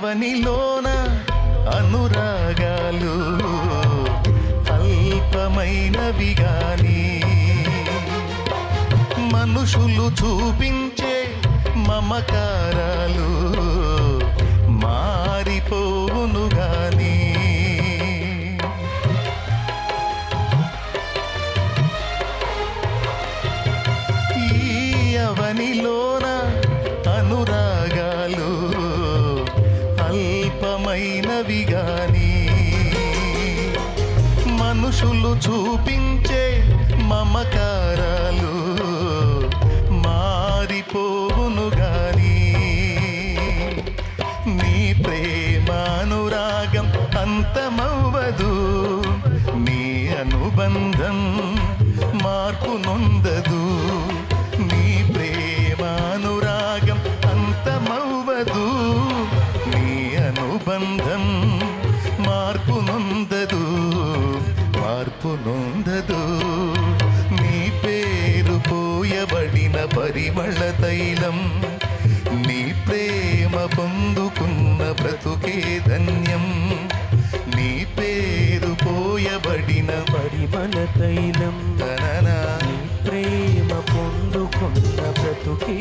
అవనిలోన అనురాగాలు అల్పమైనవి గాని మనుషులు చూపించే మమకారాలు మారిపోవును గాని. ఈ అవనిలోన అద్భుతమైనవి గాని మనుషులు చూపించే మమకారాలు మారిపోవును గాని నీ ప్రేమానురాగం అంతమవ్వదు నీ అనుబంధం మార్పు నొందదు బంధం మార్పు నొందదు మార్పు నొందదు. నీ పేరు పోయబడిన పరిమళ తైలం నీ ప్రేమ పొందుకున్న బ్రతుకే ధన్యం. నీ పేరు పోయబడిన పరిమళ తైలం తననా నీ ప్రేమ పొందుకున్న బ్రతుకే